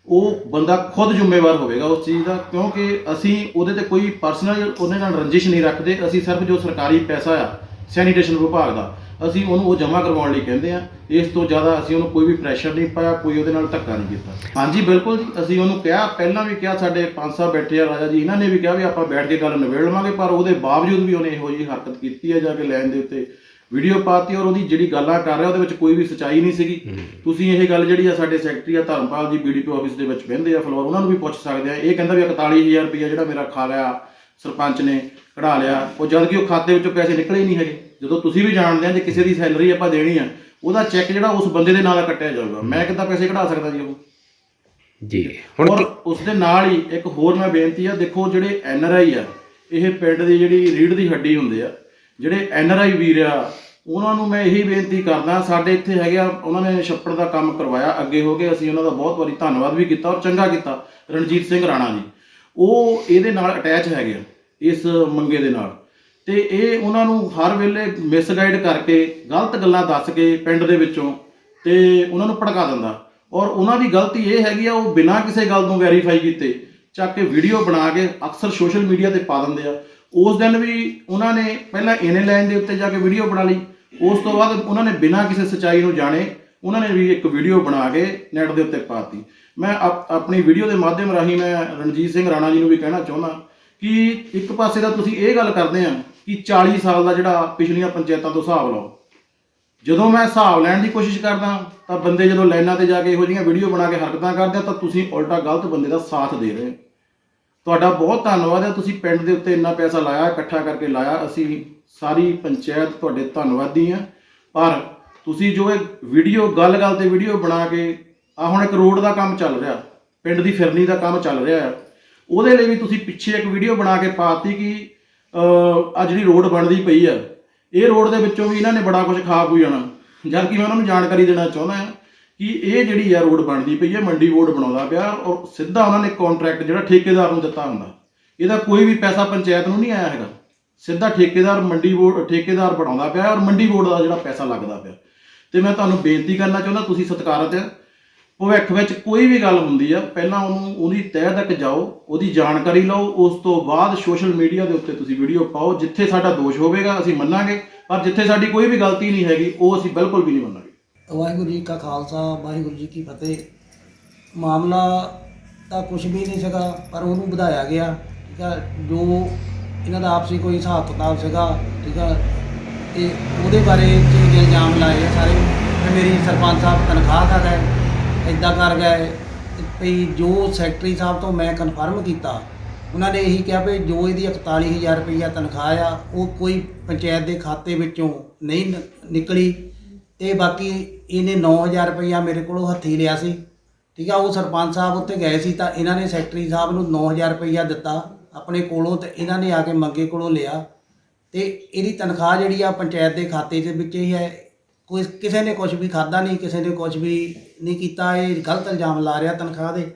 ਉਹ ਬੰਦਾ ਖੁਦ ਜ਼ਿੰਮੇਵਾਰ ਹੋਵੇਗਾ ਉਸ ਚੀਜ਼ ਦਾ, ਕਿਉਂਕਿ ਅਸੀਂ ਉਹਦੇ ਤੇ ਕੋਈ ਪਰਸਨਲ ਉਹਦੇ ਨਾਲ ਰੰਜਿਸ਼ ਨਹੀਂ ਰੱਖਦੇ, ਅਸੀਂ ਸਿਰਫ ਜੋ ਸਰਕਾਰੀ ਪੈਸਾ ਆ ਸੈਨੀਟੇਸ਼ਨ ਵਿਭਾਗ ਦਾ, ਅਸੀਂ ਉਹਨੂੰ ਉਹ ਜਮ੍ਹਾਂ ਕਰਵਾਉਣ ਲਈ ਕਹਿੰਦੇ ਆ, ਇਸ ਤੋਂ ਜ਼ਿਆਦਾ ਅਸੀਂ ਉਹਨੂੰ ਕੋਈ ਵੀ ਪ੍ਰੈਸ਼ਰ ਨਹੀਂ ਪਾਇਆ, ਕੋਈ ਉਹਦੇ ਨਾਲ ਧੱਕਾ ਨਹੀਂ ਕੀਤਾ। ਹਾਂਜੀ, ਬਿਲਕੁਲ ਜੀ, ਅਸੀਂ ਉਹਨੂੰ ਕਿਹਾ, ਪਹਿਲਾਂ ਵੀ ਕਿਹਾ ਸਾਡੇ ਪੰਜ ਸਾਹਿਬ ਬੈਠੇ ਆ ਰਾਜਾ ਜੀ, ਇਹਨਾਂ ਨੇ ਵੀ ਕਿਹਾ ਵੀ ਆਪਾਂ ਬੈਠ ਕੇ ਗੱਲ ਨਿਬੇੜ ਲਵਾਂਗੇ, ਪਰ ਉਹਦੇ ਬਾਵਜੂਦ ਵੀ ਉਹਨੇ ਇਹੋ ਜਿਹੀ ਹਰਕਤ ਕੀਤੀ ਹੈ ਜਾ ਕੇ ਲੈਣ ਦੇ ਉੱਤੇ ਵੀਡੀਓ ਪਾਤੀ ਔਰ ਉਹਦੀ ਜਿਹੜੀ ਗੱਲਾਂ ਕਰ ਰਿਹਾ ਉਹਦੇ ਵਿੱਚ ਕੋਈ ਵੀ ਸਚਾਈ ਨਹੀਂ ਸੀਗੀ। ਤੁਸੀਂ ਇਹ ਗੱਲ ਜਿਹੜੀ ਆ ਸਾਡੇ ਸੈਕਟਰੀ ਆ ਧਰਮਪਾਲ ਜੀ ਬੀਡੀਪੀ ਆਫਿਸ ਦੇ ਵਿੱਚ ਬਹਿੰਦੇ ਆ ਫਲੋਰ ਉਹਨਾਂ ਨੂੰ ਵੀ ਪੁੱਛ ਸਕਦੇ ਆ। ਇਹ ਕਹਿੰਦਾ ਵੀ 41000 ਰੁਪਇਆ ਜਿਹੜਾ ਮੇਰਾ ਖਾ ਗਿਆ ਸਰਪੰਚ ਨੇ ਕਢਾ ਲਿਆ ਉਹ ਜਦ ਕਿ ਉਹ ਖਾਤੇ ਵਿੱਚੋਂ ਪੈਸੇ ਨਿਕਲੇ ਹੀ ਨਹੀਂ ਹੈਗੇ। ਜਦੋਂ ਤੁਸੀਂ ਵੀ ਜਾਣਦੇ ਆ ਜੇ ਕਿਸੇ ਦੀ ਸੈਲਰੀ ਆਪਾਂ ਦੇਣੀ ਆ ਉਹਦਾ ਚੈੱਕ ਜਿਹੜਾ ਉਸ ਬੰਦੇ ਦੇ ਨਾਲ ਕੱਟਿਆ ਜਾਊਗਾ। ਮੈਂ ਕਿੱਦਾਂ ਪੈਸੇ ਕਢਾ ਸਕਦਾ ਜੀ ਉਹ? ਜੀ ਹੁਣ ਔਰ ਉਸ ਦੇ ਨਾਲ ਹੀ ਇੱਕ ਹੋਰ ਮੈਂ ਬੇਨਤੀ ਆ ਦੇਖੋ ਜਿਹੜੇ ਐਨ ਆਰ ਆਈ ਆ ਇਹ ਪਿੰਡ ਦੀ ਜਿਹੜੀ ਰੀੜ ਦੀ ਹੱਡੀ ਹੁੰਦੇ ਆ ਜਿਹੜੇ ਐਨ ਆਰ ਆਈ ਵੀਰ ਆ, ਉਹਨਾਂ ਨੂੰ ਮੈਂ ਇਹੀ ਬੇਨਤੀ ਕਰਦਾ, ਸਾਡੇ ਇੱਥੇ ਹੈਗੇ ਆ, ਉਹਨਾਂ ਨੇ ਛੱਪੜ ਦਾ ਕੰਮ ਕਰਵਾਇਆ, ਅੱਗੇ ਹੋ ਕੇ ਅਸੀਂ ਉਹਨਾਂ ਦਾ ਬਹੁਤ ਵਾਰੀ ਧੰਨਵਾਦ ਵੀ ਕੀਤਾ ਔਰ ਚੰਗਾ ਕੀਤਾ, ਰਣਜੀਤ ਸਿੰਘ ਰਾਣਾ ਜੀ। ਉਹ ਇਹਦੇ ਨਾਲ ਅਟੈਚ ਹੈਗੇ ਆ, ਇਸ ਮੰਗੇ ਦੇ ਨਾਲ। ਤੇ ਇਹ ਉਹਨਾਂ ਨੂੰ ਹਰ ਵੇਲੇ ਮਿਸਗਾਈਡ ਕਰਕੇ, ਗਲਤ ਗੱਲਾਂ ਦੱਸ ਕੇ ਪਿੰਡ ਦੇ ਵਿੱਚੋਂ ਤੇ ਉਹਨਾਂ ਨੂੰ ਭੜਕਾ ਦਿੰਦਾ। ਔਰ ਉਹਨਾਂ ਦੀ ਗਲਤੀ ਇਹ ਹੈਗੀ ਆ, ਉਹ ਬਿਨਾਂ ਕਿਸੇ ਗੱਲ ਨੂੰ ਵੈਰੀਫਾਈ ਕੀਤੇ, ਚੱਕ ਕੇ ਵੀਡੀਓ ਬਣਾ ਕੇ ਅਕਸਰ ਸੋਸ਼ਲ ਮੀਡੀਆ ਤੇ ਪਾ ਦਿੰਦੇ ਆ। ਉਸ ਦਿਨ ਵੀ ਉਹਨਾਂ ਨੇ ਪਹਿਲਾਂ ਇਹਨੇ ਲਾਈਨ ਦੇ ਉੱਤੇ ਜਾ ਕੇ ਵੀਡੀਓ ਬਣਾ ਲਈ। ਉਸ ਤੋਂ ਬਾਅਦ ਉਹਨਾਂ ਨੇ ਬਿਨਾਂ ਕਿਸੇ ਸਚਾਈ ਨੂੰ ਜਾਣੇ, ਉਹਨਾਂ ਨੇ ਵੀ ਇੱਕ ਵੀਡੀਓ ਬਣਾ ਕੇ ਨੈਟ ਦੇ ਉੱਤੇ ਪਾਤੀ। ਮੈਂ ਆਪਣੀ ਵੀਡੀਓ ਦੇ ਮਾਧਿਅਮ ਰਾਹੀਂ ਮੈਂ ਰਣਜੀਤ ਸਿੰਘ ਰਾਣਾ ਜੀ ਨੂੰ ਵੀ ਕਹਿਣਾ ਚਾਹੁੰਦਾ ਕਿ ਇੱਕ ਪਾਸੇ ਦਾ ਤੁਸੀਂ ਇਹ ਗੱਲ ਕਰਦੇ ਆ ਕਿ 40 ਸਾਲ ਦਾ ਜਿਹੜਾ ਪਿਛਲੀਆਂ ਪੰਚਾਇਤਾਂ ਤੋਂ ਹਿਸਾਬ ਲਾਓ। ਜਦੋਂ ਮੈਂ ਹਿਸਾਬ ਲੈਣ ਦੀ ਕੋਸ਼ਿਸ਼ ਕਰਦਾ, ਤਾਂ ਬੰਦੇ ਜਦੋਂ ਲਾਈਨਾਂ ਤੇ ਜਾ ਕੇ ਇਹੋ ਜਿਹੀਆਂ ਵੀਡੀਓ ਬਣਾ ਕੇ ਹਰਕਤਾਂ ਕਰਦੇ ਆ, ਤਾਂ ਤੁਸੀਂ ਉਲਟਾ ਗਲਤ ਬੰਦੇ ਦਾ ਸਾਥ ਦੇ ਰਹੇ ਹੋ। ਤੁਹਾਡਾ ਬਹੁਤ ਧੰਨਵਾਦ ਹੈ, ਤੁਸੀਂ ਪਿੰਡ ਦੇ ਉੱਤੇ ਇੰਨਾ ਪੈਸਾ ਲਾਇਆ, ਇਕੱਠਾ ਕਰਕੇ ਲਾਇਆ, ਅਸੀਂ ਸਾਰੀ ਪੰਚਾਇਤ ਤੁਹਾਡੇ ਧੰਨਵਾਦੀ ਹਾਂ। ਪਰ ਤੁਸੀਂ ਜੋ ਇਹ ਵੀਡੀਓ, ਗੱਲ-ਗੱਲ ਤੇ ਵੀਡੀਓ ਬਣਾ ਕੇ ਆ ਹੁਣ ਇੱਕ ਰੋਡ ਦਾ ਕੰਮ ਚੱਲ ਰਿਹਾ, ਪਿੰਡ ਦੀ ਫਿਰਨੀ ਦਾ ਕੰਮ ਚੱਲ ਰਿਹਾ ਹੈ ਉਹਦੇ ਲਈ ਵੀ ਤੁਸੀਂ ਪਿੱਛੇ ਇੱਕ ਵੀਡੀਓ ਬਣਾ ਕੇ ਪਾਤੀ ਕਿ ਆ ਜਿਹੜੀ ਰੋਡ ਬਣਦੀ ਪਈ ਆ, ਇਹ ਰੋਡ ਦੇ ਵਿੱਚੋਂ ਵੀ ਇਹਨਾਂ ਨੇ ਬੜਾ ਕੁਝ ਖਾ ਖੂ ਜਾਣਾ। ਜਦ ਕਿ ਮੈਂ ਉਹਨਾਂ ਨੂੰ ਜਾਣਕਾਰੀ ਦੇਣਾ ਚਾਹੁੰਦਾ ਹਾਂ ਕਿ ਇਹ ਜਿਹੜੀ ਆ ਰੋਡ ਬਣਦੀ ਪਈ ਹੈ ਮੰਡੀ ਬੋਰਡ ਬਣਾਉਂਦਾ ਪਿਆ ਔਰ ਸਿੱਧਾ ਉਹਨਾਂ ਨੇ ਕੰਟਰੈਕਟ ਜਿਹੜਾ ਠੇਕੇਦਾਰ ਨੂੰ ਦਿੱਤਾ ਹੁੰਦਾ। ਇਹਦਾ ਕੋਈ ਵੀ ਪੈਸਾ ਪੰਚਾਇਤ ਨੂੰ ਨਹੀਂ ਆਇਆ ਹੈਗਾ। ਸਿੱਧਾ ਠੇਕੇਦਾਰ, ਮੰਡੀ ਬੋਰਡ, ਠੇਕੇਦਾਰ ਬਣਾਉਂਦਾ ਪਿਆ ਔਰ ਮੰਡੀ ਬੋਰਡ ਦਾ ਜਿਹੜਾ ਪੈਸਾ ਲੱਗਦਾ ਪਿਆ। ਤੇ ਮੈਂ ਤੁਹਾਨੂੰ ਬੇਨਤੀ ਕਰਨਾ ਚਾਹੁੰਦਾ, ਤੁਸੀਂ ਸਤਿਕਾਰਤ ਹੈ ਭਵਿੱਖ ਵਿੱਚ ਕੋਈ ਵੀ ਗੱਲ ਹੁੰਦੀ ਆ, ਪਹਿਲਾਂ ਉਹਨੂੰ, ਉਹਦੀ ਤਹਿ ਤੱਕ ਜਾਓ, ਉਹਦੀ ਜਾਣਕਾਰੀ ਲਓ, ਉਸ ਤੋਂ ਬਾਅਦ ਸੋਸ਼ਲ ਮੀਡੀਆ ਦੇ ਉੱਤੇ ਤੁਸੀਂ ਵੀਡੀਓ ਪਾਓ, ਜਿੱਥੇ ਸਾਡਾ ਦੋਸ਼ ਹੋਵੇਗਾ, ਅਸੀਂ ਮੰਨਾਂਗੇ, ਪਰ ਜਿੱਥੇ ਸਾਡੀ ਕੋਈ ਵੀ ਗਲਤੀ ਨਹੀਂ ਹੈਗੀ, ਉਹ ਅਸੀਂ ਬਿਲਕੁਲ ਵੀ ਨਹੀਂ ਮੰਨਾਂਗੇ। ਵਾਹਿਗੁਰੂ ਜੀ ਕਾ ਖਾਲਸਾ, ਵਾਹਿਗੁਰੂ ਜੀ ਕੀ ਫਤਿਹ। ਮਾਮਲਾ ਤਾਂ ਕੁਝ ਵੀ ਨਹੀਂ ਸੀਗਾ, ਪਰ ਉਹਨੂੰ ਵਧਾਇਆ ਗਿਆ, ਠੀਕ ਆ? ਜੋ ਇਹਨਾਂ ਦਾ ਆਪਸੀ ਕੋਈ ਹਿਸਾਬ ਕਿਤਾਬ ਸੀਗਾ, ਠੀਕ ਆ? ਤੇ ਉਹਦੇ ਬਾਰੇ ਚ ਇਲਜ਼ਾਮ ਲਾਏ ਆ ਸਾਰੇ? ਕਿ ਮੇਰੀ ਸਰਪੰਚ ਸਾਹਿਬ ਤਨਖਾਹ ਕਰ ਗਏ ਇਦਾਂ ਕਰ ਗਏ ਵੀ ਜੋ ਸੈਕਟਰੀ ਸਾਹਿਬ ਤੋਂ ਮੈਂ ਕਨਫਰਮ ਕੀਤਾ, ਉਹਨਾਂ ਨੇ ਇਹੀ ਕਿਹਾ ਵੀ ਜੋ ਇਹਦੀ 41000 ਰੁਪਈਆ ਤਨਖਾਹ ਆ, ਉਹ ਕੋਈ ਪੰਚਾਇਤ ਦੇ ਖਾਤੇ ਵਿੱਚੋਂ ਨਹੀਂ ਨਿਕਲੀ। ਤੇ ਬਾਕੀ ਇਹਨੇ 9000 ਰੁਪਈਆ ਮੇਰੇ ਕੋਲੋਂ ਹੱਥੀ ਲਿਆ ਸੀ। ਠੀਕ ਆ, ਉਹ ਸਰਪੰਚ ਸਾਹਿਬ ਉੱਤੇ ਗਏ ਸੀ ਤਾਂ ਇਹਨਾਂ ਨੇ ਸੈਕਟਰੀ ਸਾਹਿਬ ਨੂੰ 9000 ਰੁਪਈਆ ਦਿੱਤਾ, ਆਪਣੇ ਕੋਲੋਂ ਤੇ ਇਹਨਾਂ ਨੇ ਆ ਕੇ ਮੰਗੇ ਕੋਲੋਂ ਲਿਆ। ਤੇ ਇਹਦੀ ਤਨਖਾਹ ਜਿਹੜੀ ਆ ਪੰਚਾਇਤ ਦੇ ਖਾਤੇ ਦੇ ਵਿੱਚ ਹੀ ਹੈ। ਕੋਈ ਕਿਸੇ ਨੇ ਕੁਝ ਵੀ ਖਾਦਾ ਨਹੀਂ, ਕਿਸੇ ਨੇ ਕੁਝ ਵੀ ਨਹੀਂ ਕੀਤਾ, ਇਹ ਗਲਤ ਇਲਜ਼ਾਮ ਲਾ ਰਿਹਾ ਤਨਖਾਹ ਦੇ।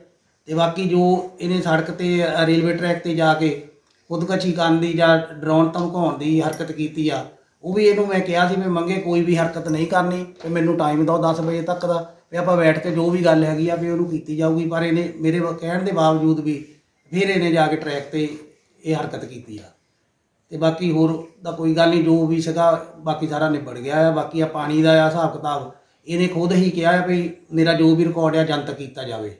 ਤੇ ਬਾਕੀ ਜੋ ਇਹਨੇ ਸੜਕ ਤੇ ਰੇਲਵੇ ਟਰੈਕ ਤੇ ਜਾ ਕੇ ਖੁਦਕਸ਼ੀ ਕਰਨ ਦੀ ਜਾਂ ਡਰੋਨ ਧਮਕਾਉਣ ਦੀ ਹਰਕਤ ਕੀਤੀ ਆ ਉਹ ਵੀ ਇਹਨੂੰ ਮੈਂ ਕਿਹਾ ਸੀ ਵੀ ਮੰਗੇ ਕੋਈ ਵੀ ਹਰਕਤ ਨਹੀਂ ਕਰਨੀ ਤੇ ਮੈਨੂੰ ਟਾਈਮ ਦਿਓ 10 ਵਜੇ ਤੱਕ ਦਾ ਵੀ ਆਪਾਂ ਬੈਠ ਕੇ ਜੋ ਵੀ ਗੱਲ ਹੈਗੀ ਆ ਵੀ ਉਹਨੂੰ ਕੀਤੀ ਜਾਊਗੀ, ਪਰ ਇਹਨੇ ਮੇਰੇ ਵ- ਕਹਿਣ ਦੇ ਬਾਵਜੂਦ ਵੀ ਫਿਰ ਇਹਨੇ ਜਾ ਕੇ ਟਰੈਕ ਤੇ ਇਹ ਹਰਕਤ ਕੀਤੀ ਆ। ਤੇ ਬਾਕੀ ਹੋਰ ਦਾ ਕੋਈ ਗੱਲ ਨਹੀਂ, ਜੋ ਵੀ ਸੀਗਾ ਬਾਕੀ ਸਾਰਾ ਨਿਬੜ ਗਿਆ ਆ। ਬਾਕੀ ਆ ਪਾਣੀ ਦਾ ਆ ਹਿਸਾਬ ਕਿਤਾਬ, ਇਹਨੇ ਖੁਦ ਹੀ ਕਿਹਾ ਆ ਵੀ ਮੇਰਾ ਜੋ ਵੀ ਰਿਕਾਰਡ ਆ ਜਨਤਕ ਕੀਤਾ ਜਾਵੇ।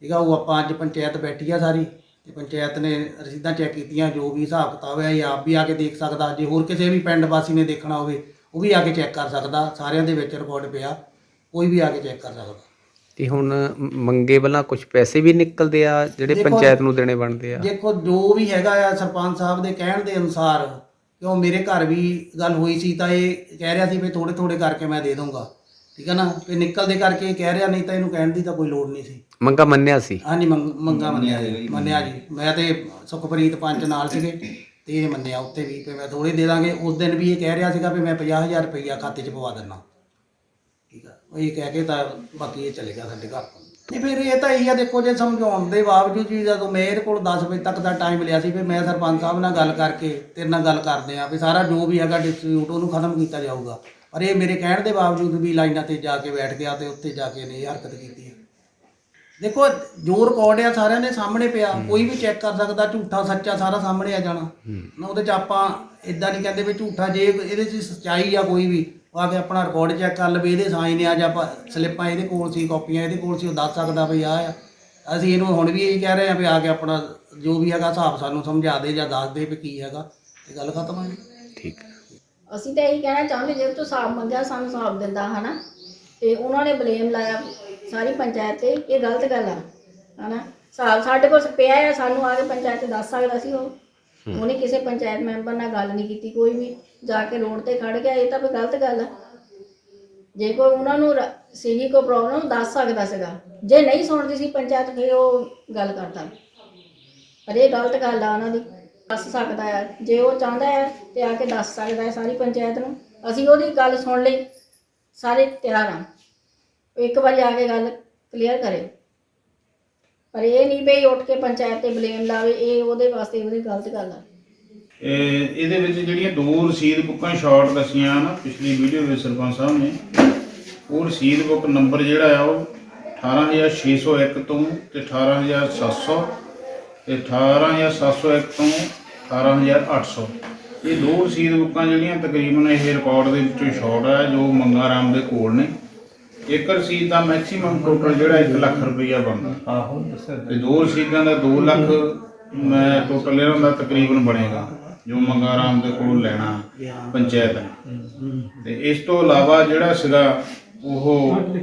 ਠੀਕ ਆ, ਉਹ ਆਪਾਂ ਅੱਜ ਪੰਚਾਇਤ ਬੈਠੀ ਆ ਸਾਰੀ। ਤੇ ਪੰਚਾਇਤ ਨੇ ਰਸੀਦਾਂ ਚੈੱਕ ਕੀਤੀਆਂ ਜੋ ਵੀ ਹਿਸਾਬ ਕਿਤਾਬ ਹੈ ਇਹ ਆਪ ਵੀ ਆ ਕੇ ਦੇਖ ਸਕਦਾ। ਜੇ ਹੋਰ ਕਿਸੇ ਵੀ ਪਿੰਡ ਵਾਸੀ ਨੇ ਦੇਖਣਾ ਹੋਵੇ ਉਹ ਵੀ ਆ ਕੇ ਚੈੱਕ ਕਰ ਸਕਦਾ। ਸਾਰਿਆਂ ਦੇ ਵਿੱਚ ਰਿਕਾਰਡ ਪਿਆ ਕੋਈ ਵੀ ਆ ਕੇ ਚੈੱਕ ਕਰ ਸਕਦਾ। ਤੇ ਹੁਣ ਮੰਗੇ ਵੱਲਾਂ ਕੁਝ ਪੈਸੇ ਵੀ ਨਿਕਲਦੇ ਆ ਜਿਹੜੇ ਦੇਖੋ- ਪੰਚਾਇਤ ਨੂੰ ਦੇਣੇ ਬਣਦੇ ਆ? ਦੇਖੋ ਜੋ ਵੀ ਹੈਗਾ ਆ ਸਰਪੰਚ ਸਾਹਿਬ ਦੇ ਕਹਿਣ ਦੇ ਅਨੁਸਾਰ ਕਿਉਂ ਮੇਰੇ ਘਰ ਵੀ ਗੱਲ ਹੋਈ ਸੀ ਤਾਂ ਇਹ ਕਹਿ ਰਿਹਾ ਸੀ ਵੀ ਥੋੜੇ ਥੋੜੇ ਕਰਕੇ ਮੈਂ ਦੇ ਦੂੰਗਾ ਠੀਕ ਹੈ ਨਾ? ਤੇ ਨਿਕਲਦੇ ਕਰਕੇ ਇਹ ਕਹਿ ਰਿਹਾ ਨਹੀਂ ਤਾਂ ਇਹਨੂੰ ਕਹਿਣ ਦੀ ਤਾਂ ਕੋਈ ਲੋੜ ਨਹੀਂ ਸੀ। ਮੰਗਾ ਮੰਨਿਆ ਸੀ। ਹਾਂਜੀ, ਮੰਗ- ਮੰਗਾ ਮੰਨਿਆ ਜੀ ਮੰਨਿਆ ਜੀ। ਮੈਂ ਤੇ ਸੁਖਪ੍ਰੀਤ ਪੰਚ ਨਾਲ ਸੀਗੇ ਤੇ ਇਹ ਮੰਨਿਆ ਉੱਤੇ ਵੀ ਤੇ ਮੈਂ ਥੋੜੇ ਦੇ ਦਾਂਗੇ। ਉਸ ਦਿਨ ਵੀ ਇਹ ਕਹਿ ਰਿਹਾ ਸੀਗਾ ਵੀ ਮੈਂ 50000 ਰੁਪਈਆ ਖਾਤੇ 'ਚ ਪਵਾ ਦਿੰਦਾ। ਠੀਕ ਆ, ਉਹ ਇਹ ਕਹਿ ਕੇ ਤਾਂ ਬਾਕੀ ਇਹ ਚਲੇ ਗਿਆ ਸਾਡੇ ਘਰ ਤੋਂ। ਨਹੀਂ ਫਿਰ ਇਹ ਤਾਂ ਇਹੀ ਆ, ਦੇਖੋ ਜੇ ਸਮਝਾਉਣ ਦੇ ਬਾਵਜੂਦ ਵੀ ਜਦੋਂ ਮੇਰੇ ਕੋਲ 10 ਵਜੇ ਤੱਕ ਦਾ ਟਾਈਮ ਲਿਆ ਸੀ ਵੀ ਮੈਂ ਸਰਪੰਚ ਸਾਹਿਬ ਨਾਲ ਗੱਲ ਕਰਕੇ ਤੇਰੇ ਨਾਲ ਗੱਲ ਕਰਦੇ ਆ ਵੀ ਸਾਰਾ ਜੋ ਵੀ ਹੈਗਾ ਡਿਸਪਿਊਟ ਉਹਨੂੰ ਖਤਮ ਕੀਤਾ ਜਾਊਗਾ। ਪਰ ਇਹ ਮੇਰੇ ਕਹਿਣ ਦੇ ਬਾਵਜੂਦ ਵੀ ਲਾਈਨਾਂ ਤੇ ਜਾ ਕੇ ਬੈਠ ਗਿਆ ਤੇ ਉੱਤੇ ਜਾ ਕੇ ਨੇ ਇਹ ਹਰਕਤ ਕੀਤੀ। ਦੇਖੋ ਜੋ ਰਿਕਾਰਡ ਆ ਸਾਰਿਆਂ ਦੇ ਸਾਹਮਣੇ ਪਿਆ ਕੋਈ ਵੀ ਚੈੱਕ ਕਰ ਸਕਦਾ ਝੂਠਾ ਸੱਚਾ ਸਾਰਾ ਸਾਹਮਣੇ ਆ ਜਾਣਾ। ਨਾ ਉਹਦੇ ਚ ਆਪਾਂ ਇਦਾਂ ਨਹੀਂ ਕਹਿੰਦੇ ਵੀ ਝੂਠਾ ਜੇ ਇਹਦੇ ਚ ਸੱਚਾਈ ਆ ਕੋਈ ਵੀ ਉਹ ਆ ਕੇ ਆਪਣਾ ਰਿਕਾਰਡ ਚੈੱਕ ਕਰ ਲਵੇ ਇਹਦੇ ਸਾਈਨ ਆ ਜਾਂ ਆਪਾਂ ਸਲਿੱਪਾਂ ਇਹਦੇ ਕੋਲ ਸੀ ਕਾਪੀਆਂ ਇਹਦੇ ਕੋਲ ਸੀ ਉਹ ਦੱਸ ਸਕਦਾ ਵੀ ਆ ਆ। ਅਸੀਂ ਇਹਨੂੰ ਹੁਣ ਵੀ ਇਹ ਕਹਿ ਰਹੇ ਆ ਵੀ ਆ ਕੇ ਆਪਣਾ ਜੋ ਵੀ ਹੈਗਾ ਹਿਸਾਬ ਸਾਨੂੰ ਸਮਝਾ ਦੇ ਜਾਂ ਦੱਸ ਦੇ ਵੀ ਕੀ ਹੈਗਾ ਤੇ ਗੱਲ ਖਤਮ ਹੈ ਠੀਕ। ਅਸੀਂ ਤਾਂ ਇਹੀ ਕਹਿਣਾ ਚਾਹੁੰਦੇ ਜੇ ਤੂੰ ਹਿਸਾਬ ਮੰਗਿਆ ਸਾਨੂੰ ਹਿਸਾਬ ਦਿੰਦਾ ਹਨਾ? ਤੇ ਉਹਨਾਂ ਨੇ ਬਲੇਮ ਲਾਇਆ ਸਾਰੀ ਪੰਚਾਇਤ ਤੇ ਇਹ ਗਲਤ ਗੱਲ ਆ ਹਨਾ? ਹਿਸਾਬ ਸਾਡੇ ਕੋਲ ਪਿਆ ਆ ਸਾਨੂੰ ਆ ਕੇ ਪੰਚਾਇਤ ਦੱਸ ਸਕਦਾ ਸੀ ਉਹ। ਉਹਨੇ ਕਿਸੇ ਪੰਚਾਇਤ ਮੈਂਬਰ ਨਾਲ ਗੱਲ ਨਹੀਂ ਕੀਤੀ ਕੋਈ ਵੀ ਜਾ ਕੇ ਰੋਡ ਤੇ ਖੜ ਗਿਆ ਇਹ ਤਾਂ ਵੀ ਗਲਤ ਗੱਲ ਆ। ਜੇ ਕੋਈ ਉਹਨਾਂ ਨੂੰ ਸੀਗੀ ਕੋਈ ਪ੍ਰੋਬਲਮ ਦੱਸ ਸਕਦਾ ਸੀਗਾ। ਜੇ ਨਹੀਂ ਸੁਣਦੀ ਸੀ ਪੰਚਾਇਤ ਫਿਰ ਉਹ ਗੱਲ ਕਰਦਾ। ਪਰ ਇਹ ਗਲਤ ਗੱਲ ਆ ਉਹਨਾਂ ਦੀ ਦੱਸ ਸਕਦਾ ਹੈ ਜੇ ਉਹ ਚਾਹੁੰਦਾ ਹੈ ਤੇ ਆ ਕੇ ਦੱਸ ਸਕਦਾ ਹੈ ਸਾਰੀ ਪੰਚਾਇਤ ਨੂੰ। ਅਸੀਂ ਉਹਦੀ ਗੱਲ ਸੁਣ ਲਈ। ਸਾਰੇ ਤਿਆਰ ਆ। ਇੱਕ ਵਾਰੀ ਆ ਕੇ ਗੱਲ ਕਲੀਅਰ ਕਰੇ ਪਰ ਇਹ ਨਹੀਂ ਵੀ ਉੱਠ ਕੇ ਪੰਚਾਇਤ ਤੇ ਬਲੇਮ ਲਾਵੇ, ਇਹ ਉਹਦੇ ਵਾਸਤੇ ਉਹਦੀ ਗਲਤ ਗੱਲ ਆ। ਇਹ ਇਹਦੇ ਵਿੱਚ ਜਿਹੜੀਆਂ ਦੋ ਰਸੀਦ ਬੁੱਕਾਂ ਸ਼ਾਰਟ ਦੱਸੀਆਂ ਨਾ ਪਿਛਲੀ ਵੀਡੀਓ ਵਿੱਚ ਸਰਪੰਚ ਸਾਹਿਬ ਨੇ, ਉਹ ਰਸੀਦ ਬੁੱਕ ਨੰਬਰ ਜਿਹੜਾ ਆ ਉਹ 18601 ਤੋਂ ਤੇ 18700 ਤੇ 18701 ਤੋਂ 18800 ਇਹ ਦੋ ਰਸੀਦ ਬੁੱਕਾਂ ਜਿਹੜੀਆਂ ਤਕਰੀਬਨ ਇਹ ਰਿਕਾਰਡ ਦੇ ਵਿੱਚੋਂ ਸ਼ਾਰਟ ਆ ਜੋ ਮੰਗਾ ਰਾਮ ਦੇ ਕੋਲ ਨੇ। ਇੱਕ ਰਸੀਦ ਦਾ ਮੈਕਸਿਮਮ ਟੋਟਲ ਜਿਹੜਾ 1 ਲੱਖ ਰੁਪਈਆ ਬਣਦਾ। ਆਹੋ ਤੇ ਦੋ ਰਸੀਦਾਂ ਦਾ 2 ਲੱਖ ਮੈਂ ਟੋਟਲ ਇਹਨਾਂ ਦਾ ਤਕਰੀਬਨ ਬਣੇਗਾ ਜੋ ਮੰਗਾ ਰਾਮ ਦੇ ਕੋਲ ਲੈਣਾ ਪੰਚਾਇਤ ਨੇ। ਤੇ ਇਸ ਤੋਂ ਇਲਾਵਾ ਜਿਹੜਾ ਸੀਗਾ ਉਹ ਅਮ,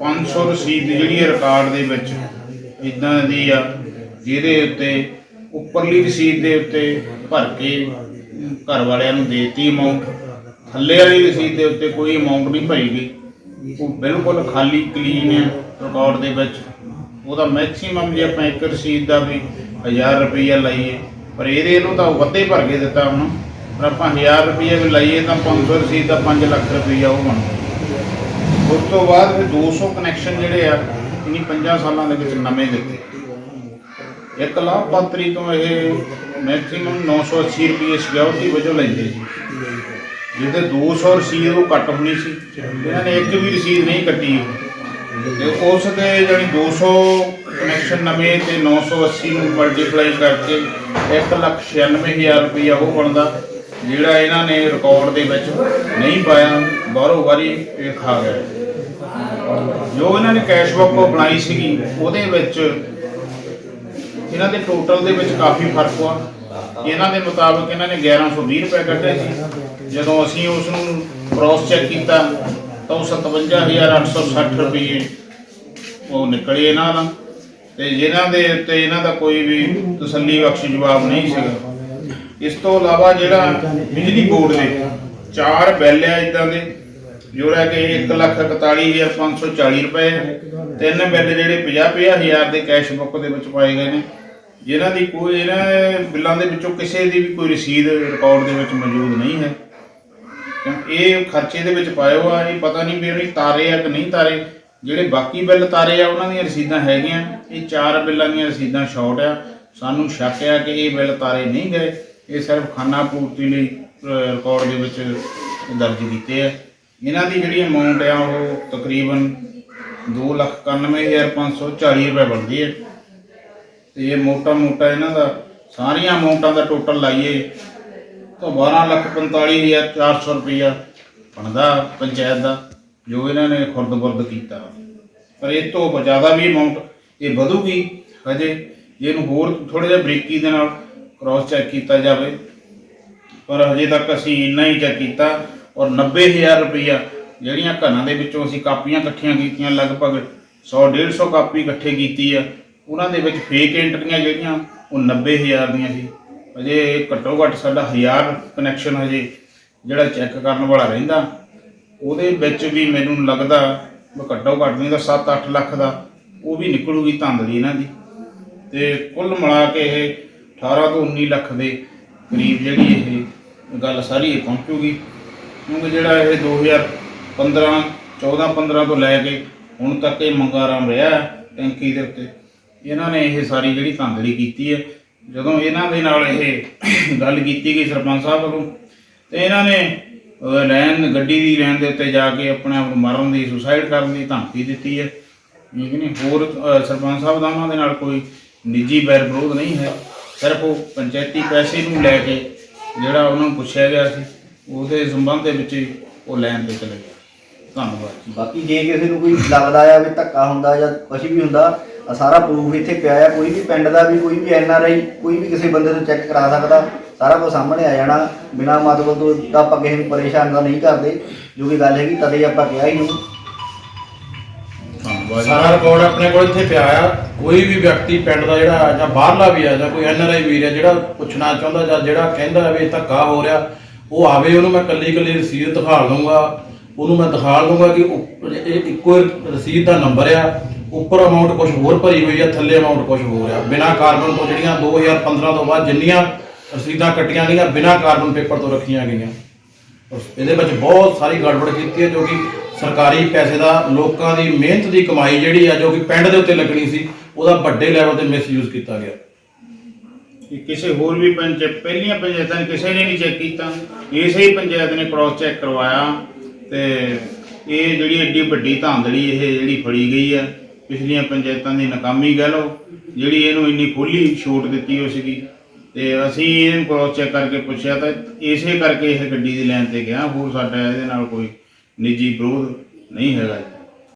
500 ਰਸੀਦ ਜਿਹੜੀ ਰਿਕਾਰਡ ਦੇ ਵਿੱਚ ਇਦਾਂ ਦੀ ਆ ਜਿਹਦੇ ਉੱਤੇ ਉੱਪਰਲੀ ਰਸੀਦ ਦੇ ਉੱਤੇ ਭਰ ਕੇ ਘਰ ਵਾਲਿਆਂ ਨੂੰ ਦੇਤੀ ਅਮਾਉਂਟ ਥੱਲੇ ਵਾਲੀ ਰਸੀਦ ਦੇ ਉੱਤੇ ਕੋਈ ਅਮਾਉਂਟ ਨਹੀਂ ਭਰੀ ਗਈ। ਉਹ ਬਿਲਕੁਲ ਖਾਲੀ ਕਲੀਨ ਹੈ ਰਿਕਾਰਡ ਦੇ ਵਿੱਚ। ਉਹਦਾ ਮੈਕਸਿਮਮ ਜੇ ਆਪਾਂ ਇੱਕ ਰਸੀਦ ਦਾ ਵੀ 1000 ਰੁਪਈਆ ਲਾਈਏ, ਪਰ ਇਹਦੇ ਨੂੰ ਤਾਂ ਵੱਧੇ ਭਰ ਕੇ ਦਿੱਤਾ ਹੁਣ। ਪਰ ਆਪਾਂ 1000 ਰੁਪਈਆ ਵੀ ਲਾਈਏ ਤਾਂ 500 ਰਸੀਦ ਦਾ 5 ਲੱਖ ਰੁਪਈਆ ਉਹ ਬਣਦਾ ਉਸ ਤੋਂ ਬਾਅਦ ਫਿਰ 200 ਕਨੈਕਸ਼ਨ ਜਿਹੜੇ ਆ ਇਨੀ 5 ਸਾਲਾਂ ਦੇ ਵਿੱਚ ਨਵੇਂ ਦਿੱਤੇ। ਇੱਕ ਲਾਭਪਾਤਰੀ ਤੋਂ ਇਹ ਮੈਕਸਿਮਮ 980 ਰੁਪਏ ਸਿਕਿਉਰਿਟੀ ਵਜੋਂ ਲੈਂਦੇ ਸੀ। ਜਿਹਦੇ 200 ਰਸੀਦ ਉਹ ਕੱਟ ਹੋਣੀ ਸੀ। ਇਹਨਾਂ ਨੇ ਇੱਕ ਵੀ ਰਸੀਦ ਨਹੀਂ ਕੱਟੀ ਤੇ ਉਸ ਦੇ ਜਾਨੀ 200 ਕਨੈਕਸ਼ਨ ਨਵੇਂ ਤੇ 980 ਨੂੰ ਮਲਟੀਪਲਾਈ ਕਰਕੇ 196000 ਰੁਪਇਆ ਉਹ ਬਣਦਾ, ਜਿਹੜਾ ਇਹਨਾਂ ਨੇ ਰਿਕਾਰਡ ਦੇ ਵਿੱਚ ਨਹੀਂ ਪਾਇਆ, ਬਾਹਰੋਂ ਵਾਰੀ ਇਹ ਖਾ ਗਿਆ। ਜੋ ਇਹਨਾਂ ਨੇ ਕੈਸ਼ ਬੁੱਕ ਬਣਾਈ ਸੀਗੀ, ਉਹਦੇ ਵਿੱਚ ਇਹਨਾਂ ਦੇ ਟੋਟਲ ਦੇ ਵਿੱਚ ਕਾਫੀ ਫ਼ਰਕ ਆ। ਇਹਨਾਂ ਦੇ ਮੁਤਾਬਕ ਇਹਨਾਂ ਨੇ 1120 ਰੁਪਏ ਕੱਢੇ ਸੀ। ਜਦੋਂ ਅਸੀਂ ਉਸ ਨੂੰ ਕ੍ਰਾਸ ਚੈੱਕ ਕੀਤਾ, ਤਾਂ ਉਹ 57860 ਰੁਪਏ ਉਹ ਨਿਕਲੇ ਇਹਨਾਂ ਦਾ ਤੇ ਜਿਨ੍ਹਾਂ ਦੇ ਉੱਤੇ ਇਹਨਾਂ ਦਾ ਕੋਈ ਵੀ ਤਸੱਲੀ ਬਖਸ਼ ਜਵਾਬ ਨਹੀਂ ਸੀਗਾ ਇਸ ਤੋਂ ਇਲਾਵਾ ਜਿਹੜਾ ਬਿਜਲੀ ਬੋਰਡ ਦੇ ਚਾਰ ਬਿੱਲ ਆ ਇਦਾਂ ਦੇ, ਜੋ ਰਹਿ ਗਏ 141540 ਰੁਪਏ ਤਿੰਨ ਬਿੱਲ ਜਿਹੜੇ 50-50000 ਦੇ ਕੈਸ਼ ਬੁੱਕ ਦੇ ਵਿੱਚ ਪਾਏ ਗਏ ਨੇ। ਜਿਨ੍ਹਾਂ ਦੀ ਕੋਈ ਇਹਨਾਂ ਬਿੱਲਾਂ ਦੇ ਵਿੱਚੋਂ ਕਿਸੇ ਦੀ ਵੀ ਕੋਈ ਰਸੀਦ ਰਿਕਾਰਡ ਦੇ ਵਿੱਚ ਮੌਜੂਦ ਨਹੀਂ ਹੈ। ਇਹ ਖਰਚੇ ਦੇ ਵਿੱਚ ਪਾਇਓ ਆ, ਇਹ ਪਤਾ ਨਹੀਂ ਵੀ ਉਹਨੇ ਤਾਰੇ ਆ ਕਿ ਨਹੀਂ ਤਾਰੇ। ਜਿਹੜੇ ਬਾਕੀ ਬਿੱਲ ਤਾਰੇ ਆ, ਉਹਨਾਂ ਦੀਆਂ ਰਸੀਦਾਂ ਹੈਗੀਆਂ। ਇਹ ਚਾਰ ਬਿੱਲਾਂ ਦੀਆਂ ਰਸੀਦਾਂ ਸ਼ਾਰਟ ਆ। ਸਾਨੂੰ ਸ਼ੱਕ ਆ ਕਿ ਇਹ ਬਿੱਲ ਤਾਰੇ ਨਹੀਂ ਗਏ। ਇਹ ਸਿਰਫ ਖਾਨਾ ਪੂਰਤੀ ਲਈ ਰਿਕਾਰਡ ਦੇ ਵਿੱਚ ਦਰਜ ਕੀਤੇ ਆ। ਇਹਨਾਂ ਦੀ ਜਿਹੜੀ ਅਮਾਉਂਟ ਆ, ਉਹ ਤਕਰੀਬਨ 291540 ਰੁਪਏ ਬਣਦੀ ਹੈ। ਤੇ ਇਹ ਮੋਟਾ ਮੋਟਾ ਇਹਨਾਂ ਦਾ ਸਾਰੀਆਂ ਅਮਾਉਂਟਾਂ ਦਾ ਟੋਟਲ ਲਾਈਏ ਤਾਂ 1245400 ਰੁਪਇਆ ਬਣਦਾ ਪੰਚਾਇਤ ਦਾ, ਜੋ ਇਹਨਾਂ ਨੇ ਖੁਰਦ-ਬੁਰਦ ਕੀਤਾ। ਪਰ ਇਹ ਤੋਂ ਜ਼ਿਆਦਾ ਵੀ ਅਮਾਉਂਟ ਇਹ ਵਧੂਗੀ ਹਜੇ, ਇਹਨੂੰ ਹੋਰ ਥੋੜਾ ਜਿਹਾ ਬਰੀਕੀ ਦੇ ਨਾਲ ਕ੍ਰਾਸ ਚੈੱਕ ਕੀਤਾ ਜਾਵੇ। ਪਰ ਹਜੇ ਤੱਕ ਅਸੀਂ ਇੰਨਾ ਹੀ ਚੈੱਕ ਕੀਤਾ ਔਰ 90000 ਰੁਪਇਆ ਜਿਹੜੀਆਂ ਘਰਾਂ ਦੇ ਵਿੱਚੋਂ ਅਸੀਂ ਕਾਪੀਆਂ ਇਕੱਠੀਆਂ ਕੀਤੀਆਂ, ਲਗਭਗ 100 150 ਕਾਪੀ ਇਕੱਠੇ ਕੀਤੀ ਆ। ਉਹਨਾਂ ਦੇ ਵਿੱਚ ਫੇਕ ਐਂਟਰੀਆਂ ਜਿਹੜੀਆਂ, ਉਹ 90000 ਦੀਆਂ ਸੀ। ਅਜੇ ਘੱਟੋ ਘੱਟ ਸਾਡਾ 1000 ਕਨੈਕਸ਼ਨ ਹਜੇ ਜਿਹੜਾ ਚੈੱਕ ਕਰਨ ਵਾਲਾ ਰਹਿੰਦਾ। ਉਹਦੇ ਵਿੱਚ ਵੀ ਮੈਨੂੰ ਲੱਗਦਾ ਵੀ ਘੱਟੋ ਘੱਟ ਨਹੀਂ ਤਾਂ 7-8 ਲੱਖ ਦਾ ਉਹ ਵੀ ਨਿਕਲੂਗੀ ਧਾਂਦਲੀ ਇਹਨਾਂ ਦੀ। ਤੇ ਕੁੱਲ ਮਿਲਾ ਕੇ ਇਹ 18 ਤੋਂ 19 ਲੱਖ ਦੇ ਕਰੀਬ ਜਿਹੜੀ ਇਹ ਗੱਲ ਸਾਰੀ ਇਹ ਪਹੁੰਚੂਗੀ। ਕਿਉਂਕਿ ਜਿਹੜਾ ਇਹ 2015 14-15 ਤੋਂ ਲੈ ਕੇ ਹੁਣ ਤੱਕ ਇਹ ਮੰਗਾਰਾਮ ਰਿਹਾ ਟੈਂਕੀ ਦੇ ਉੱਤੇ। ਇਹਨਾਂ ਨੇ ਇਹ ਸਾਰੀ ਜਿਹੜੀ ਧਾਂਦਲੀ ਕੀਤੀ ਹੈ ਜਦੋਂ ਇਹਨਾਂ ਦੇ ਨਾਲ ਇਹ ਗੱਲ ਕੀਤੀ ਗਈ ਸਰਪੰਚ ਸਾਹਿਬ ਵੱਲੋਂ ਤੇ ਇਹਨਾਂ ਨੇ ਅਹ, ਲੈਨ ਗੱਡੀ ਦੀ ਲੈਨ ਦੇ ਉੱਤੇ ਜਾ ਕੇ ਆਪਣੇ ਆਪ ਨੂੰ ਮਾਰਨ ਦੀ ਸੁਸਾਈਡ ਕਰਨ ਦੀ ਧਮਕੀ ਦਿੱਤੀ ਹੈ। ਠੀਕ ਨਹੀਂ? ਹੋਰ ਸਰਪੰਚ ਸਾਹਿਬ ਦਾ ਉਹਨਾਂ ਦੇ ਨਾਲ ਕੋਈ ਨਿੱਜੀ ਬੈਰ ਵਿਰੋਧ ਨਹੀਂ ਹੈ। ਸਿਰਫ ਉਹ ਪੰਚਾਇਤੀ ਪੈਸੇ ਨੂੰ ਲੈ ਕੇ ਜਿਹੜਾ ਉਹਨਾਂ ਨੂੰ ਪੁੱਛਿਆ ਗਿਆ ਸੀ ਉਹਦੇ ਸੰਬੰਧ ਦੇ ਵਿੱਚ ਉਹ ਲੈਣ ਤੇ ਚਲੇ ਗਿਆ ਧੰਨਵਾਦ ਬਾਕੀ ਜੇ ਕਿਸੇ ਨੂੰ ਕੋਈ ਲੱਗਦਾ ਆ ਵੀ ਧੱਕਾ ਹੁੰਦਾ ਜਾਂ ਕੁਝ ਵੀ ਹੁੰਦਾ ਆਹ ਸਾਰਾ ਪ੍ਰੂਫ ਇੱਥੇ ਪਿਆ ਆ, ਕੋਈ ਵੀ ਪਿੰਡ ਦਾ ਵੀ, ਕੋਈ ਵੀ ਐਨ ਆਰ ਆਈ, ਕੋਈ ਵੀ ਕਿਸੇ ਬੰਦੇ ਤੋਂ ਚੈੱਕ ਕਰਾ ਸਕਦਾ, ਸਾਰਾ ਕੁਝ ਸਾਹਮਣੇ ਆ ਜਾਣਾ, ਬਿਨਾਂ ਮਤਲਬ ਤੋਂ ਤਾਂ ਆਪਾਂ ਕਿਸੇ ਨੂੰ ਪਰੇਸ਼ਾਨ ਤਾਂ ਨਹੀਂ ਕਰਦੇ, ਜੋ ਕਿ ਗੱਲ ਹੈਗੀ ਤਦੇ ਆਪਾਂ ਕਿਹਾ ਹੀ ਨੂੰ ਸਾਰਾ ਰਿਕਾਰਡ ਆਪਣੇ ਕੋਲ ਇੱਥੇ ਪਿਆ ਆ, ਕੋਈ ਵੀ ਵਿਅਕਤੀ ਪਿੰਡ ਦਾ ਜਿਹੜਾ ਜਾਂ ਬਾਹਰਲਾ ਵੀ ਆ, ਜਾਂ ਕੋਈ ਐਨਆਰਆਈ ਵੀਰ ਆ, ਜਿਹੜਾ ਪੁੱਛਣਾ ਚਾਹੁੰਦਾ ਜਾਂ ਜਿਹੜਾ ਕਹਿੰਦਾ ਵੀ ਧੱਕਾ ਹੋ ਰਿਹਾ, ਉਹ ਆਵੇ, ਉਹਨੂੰ ਮੈਂ ਕੱਲੀ ਕੱਲੀ ਰਸੀਦ ਦਿਖਾ ਲਵਾਂਗਾ ਉਹਨੂੰ ਮੈਂ ਦਿਖਾ ਲਵਾਂਗਾ ਕਿ ਇਹ ਇੱਕੋ ਹੀ ਰਸੀਦ ਦਾ ਨੰਬਰ ਆ ਉੱਪਰ ਅਮਾਉਂਟ ਕੁਝ ਹੋਰ ਭਰੀ ਹੋਈ ਆ, ਥੱਲੇ ਅਮਾਉਂਟ ਕੁਝ ਹੋਰ ਆ। ਬਿਨਾ ਕਾਰਬਨ ਤੋਂ ਜਿਹੜੀਆਂ 2015 ਤੋਂ ਬਾਅਦ ਜਿੰਨੀਆਂ ਰਸੀਦਾਂ ਕੱਟੀਆਂ ਗਈਆਂ, ਬਿਨਾ ਕਾਰਬਨ ਪੇਪਰ ਤੋਂ ਰੱਖੀਆਂ ਗਈਆਂ। ਇਹਦੇ ਵਿੱਚ ਬਹੁਤ ਸਾਰੀ ਗੜਬੜ ਕੀਤੀ ਹੈ, ਜੋ ਕਿ ਸਰਕਾਰੀ ਪੈਸੇ ਦਾ, ਲੋਕਾਂ ਦੀ ਮਿਹਨਤ ਦੀ ਕਮਾਈ ਜਿਹੜੀ ਆ, ਜੋ ਕਿ ਪਿੰਡ ਦੇ ਉੱਤੇ ਲੱਗਣੀ ਸੀ, ਉਹਦਾ ਵੱਡੇ ਲੈਵਲ ਤੇ ਮਿਸਯੂਜ਼ ਕੀਤਾ ਗਿਆ। ਕਿ ਕਿਸੇ ਹੋਰ ਵੀ ਪੰਚ ਪਹਿਲੀਆਂ ਪੰਚਾਇਤਾਂ ਨੇ ਕਿਸੇ ਨੇ ਨਹੀਂ ਚੈੱਕ ਕੀਤਾ। ਇਸੇ ਹੀ ਪੰਚਾਇਤ ਨੇ ਕ੍ਰਾਸ ਚੈੱਕ ਕਰਵਾਇਆ ਤੇ ਇਹ ਜਿਹੜੀ ਐਡੀ ਵੱਡੀ ਧਾਂਦਲੀ, ਇਹ ਜਿਹੜੀ ਫੜੀ ਗਈ ਹੈ ਪਿਛਲੀਆਂ ਪੰਚਾਇਤਾਂ ਦੀ ਨਾਕਾਮੀ ਕਹਿ ਲਓ, ਜਿਹੜੀ ਇਹਨੂੰ ਇੰਨੀ ਖੁੱਲੀ ਛੋਟ ਦਿੱਤੀ ਹੋ ਸੀਗੀ। ਤੇ ਅਸੀਂ ਇਹਨੂੰ ਕ੍ਰੋਸ ਚੈੱਕ ਕਰਕੇ ਪੁੱਛਿਆ ਤਾਂ ਇਸੇ ਕਰਕੇ ਇਹ ਗੱਡੀ ਦੀ ਲਾਈਨ ਤੇ ਗਿਆ, ਹੋਰ ਸਾਡਾ ਇਹਦੇ ਨਾਲ ਕੋਈ ਨਿੱਜੀ ਵਿਰੋਧ ਨਹੀਂ ਹੈਗਾ।